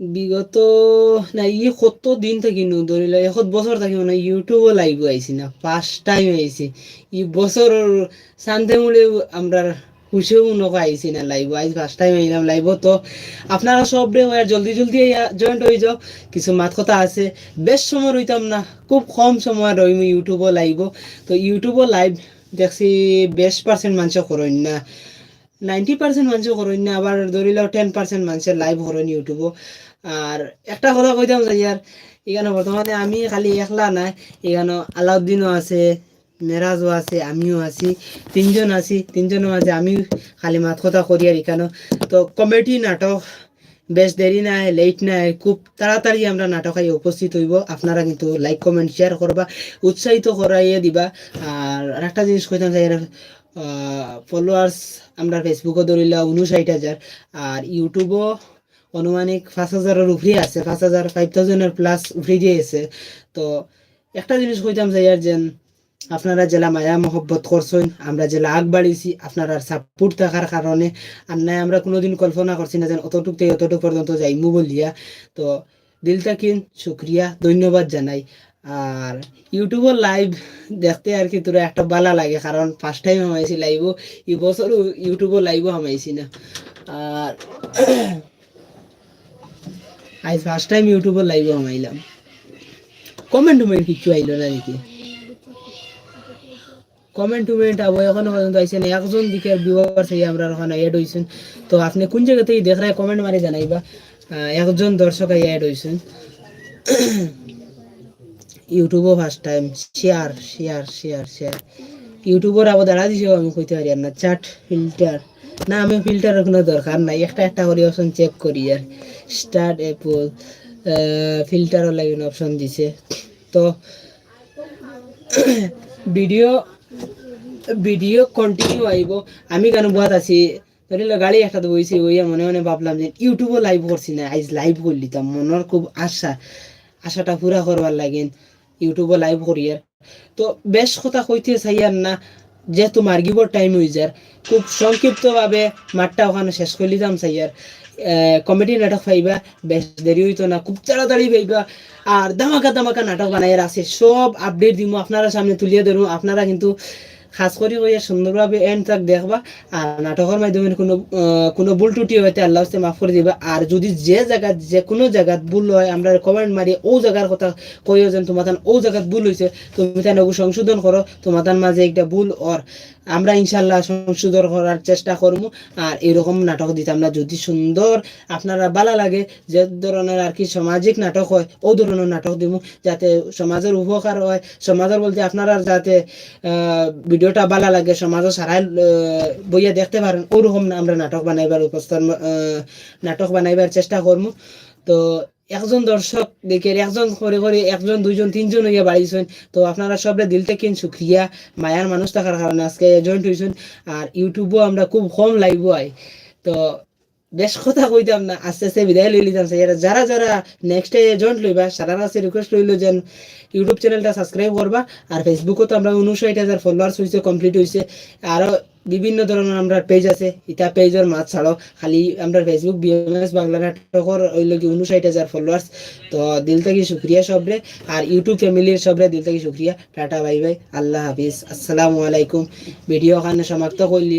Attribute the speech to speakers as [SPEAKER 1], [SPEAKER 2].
[SPEAKER 1] বিগত না ই কত দিন থাকি নু ধরিল এখত বছর থাকি মানে ইউটিউবও লাইভ আইছি না ফার্স্ট টাইম আইছি ই বছর শান্তি মুলে আমরা খুশিও নকা আইছি না লাইভ আইজ ফার্স্ট টাইম আইলাম লাইভ তো আপনারা সব রে জলদি জলদি জয়েন্ট হয়ে যাও, কিছু মাত কথা আছে বেশ সময় রইতাম না, খুব কম সময় রইম ইউটিউবও লাইভ তো ইউটিউবও লাইভ দেখছি বেশ পার্সেন্ট মানুষ করেন না নাইনটি পার্সেন্ট মানুষ করেন না, আবার ধরিলেও টেন পার্সেন্ট মানুষের লাইভ করেন ইউটিউবও আর একটা কথা কইতাম যে ইয়ার এখানে বর্তমানে আমি খালি একলা নাই এখানে আলাউদ্দিনও আছে মেরাজও আছে, আমিও আছি, তিনজন আছি তিনজনও আছে আমি খালি মাত কথা করি আর এখানে তো কমেডি নাটক বেশ দেরি নাই লেট নাই, খুব তাড়াতাড়ি আমরা নাটক আই উপস্থিত হইব। আপনারা কিন্তু লাইক কমেন্ট শেয়ার করবা, উৎসাহিত করাইয়ে দিবা। আর একটা জিনিস কইতাম যে ফলোয়ার্স আমরা ফেসবুকও ধরিলা উনষাট হাজার, আর ইউটিউবও অনুমানিক পাঁচ হাজারের উপরে আছে, পাঁচ হাজার ফাইভ থাউজেন্ডের প্লাস উপরে দিয়ে আছে তো একটা জিনিস কইতাম যে, ইয়ার যেন আপনারা জেলা মায়া মহব্বত করছেন, আমরা জেলা আগ বাড়িয়েছি আপনারা সাপোর্ট থাকার কারণে। আর নাই, আমরা কোনোদিন কল্পনা করছি না যেন অতটুক থেকে অতটুক পর্যন্ত যাইমু বলিয়া। তো দিল থাকিন শুক্রিয়া, ধন্যবাদ জানাই। আর ইউটিউবের লাইভ দেখতে আর কি তোরা একটা বালা লাগে, কারণ ফার্স্ট টাইম হামাইছি লাইভও এই বছরও ইউটিউবের লাইভও হামাইছি না। আর আজ ফার্স্ট টাইম ইউটিউবের লাইভও হামাইলাম কমেন্ট টুমেন্ট কিছু আইলো না নাকি কমেন্ট টুমেন্ট আবো এখনও পর্যন্ত আইসেন একজন দিকে ভিউয়ার থেকে আমরা ওখানে অ্যাড হইছেন। তো আপনি কোন জায়গা থেকে দেখ রায় কমেন্ট মারি জানাইবা। একজন দর্শক অ্যাড হইছেন। ইউটিউবও first time share share share share ইউটিউবের আবার দাঁড়া দিছে, আমি কইতে পারি আর না। চাট ফিল্টার না, আমি ফিল্টারের কোনো দরকার নাই। একটা একটা করে অপশন চেক করি আর। স্টার্ট অ্যাপল ফিল্টারও লাগে অপশন দিছে। তো, ভিডিও ভিডিও কন্টিনিউ আইব। আমি কেন বুয়াত আছি? ধরিল গাড়ি একটা বইছি ওইয়া মনে মনে ভাবলাম যে ইউটিউবও লাইভ করছি না, আইজ লাইভ করলি তো। মনের খুব আশা, আশাটা পুরা করবার লাগেন ইউটিউবও লাইভ করি আর তো বেশ কথা কইতে আর না, যেহেতু মার্গিবর টাইম হয়ে যার খুব সংক্ষিপ্তভাবে মাঠটা ওখানে শেষ করে দিতাম চাই আর কমেডি নাটক পাইবা, বেশ দেরি হইতো না, খুব তাড়াতাড়ি পাইবা। আর ধামাকা ধামাকা নাটক বানাইয়ার আছে সব আপডেট দিব আপনারা সামনে তুলিয়ে ধরুন আপনারা কিন্তু খাস করে কইয়া সুন্দরভাবে এন্ড তাক দেখবা আর নাটকের মাধ্যমে কোনো কোনো ভুল টুটি হইতে আল্লাহ হস্তে মাফ করে দিবা। আর যদি যে জায়গাত যে কোনো জায়গাত ভুল হয় আমরা কমেন্ট মারি ও জায়গার কথা কইও যেন তোমার ও জায়গাত ভুল হয়েছে তুমি তাই সংশোধন করো তোমার মাঝে একটা ভুল ওর আমরা ইনশাল্লাহ সংশোধন করার চেষ্টা করব আর এরকম নাটক দিতাম না। যদি সুন্দর আপনারা ভালো লাগে যে ধরনের আর কি সামাজিক নাটক হয় ও ধরনের নাটক দিব যাতে সমাজের উপকার হয়। সমাজের বলতে আপনারা যাতে আহ, ভিডিওটা ভালো লাগে, সমাজও সারাই বইয়া দেখতে পারেন, ওরকম আমরা নাটক বানাইবার উপস্থান নাটক বানাইবার চেষ্টা করব তো একজন দর্শক দেখে, একজন করে করে একজন, দুইজন, তিনজন হইয়া বাড়িয়েছেন তো আপনারা সবরে দিল থেকে সুক্রিয়া, মায়ার মানুষ থাকার কারণে আজকে জয়েন্ট হয়েছেন আর ইউটিউবও আমরা খুব কম লাইভ হয় তো বেশ কথা কইতাম না, আস্তে আস্তে বিদায় লই লিতাম স্যার। যারা যারা নেক্সট জয়েন্ট লইবা, সারা কাছে রিকোয়েস্ট লইল যেন ইউটিউব চ্যানেলটা সাবস্ক্রাইব করবা, আর ফেসবুকও তো আমরা উনষাট হাজার ফলোয়ার্স হয়েছে কমপ্লিট হয়েছে আরও বিভিন্ন ধরনের আমরা পেজ আছে, ইটা পেজের মাছ ছাড়ো। খালি আমরা ফেসবুক বিএমএস বাংলা নাটকর ওই লোক উনষাট হাজার ফলোয়ার্স তো দিল থেকে শুক্রিয়া সবরে, আর ইউটিউব ফ্যামিলির সবরে দিল থেকে শুক্রিয়া। Tata, bye bye. আল্লাহ হাফিজ। আসসালামু আলাইকুম। ভিডিও ওখানে সমাপ্ত করলি।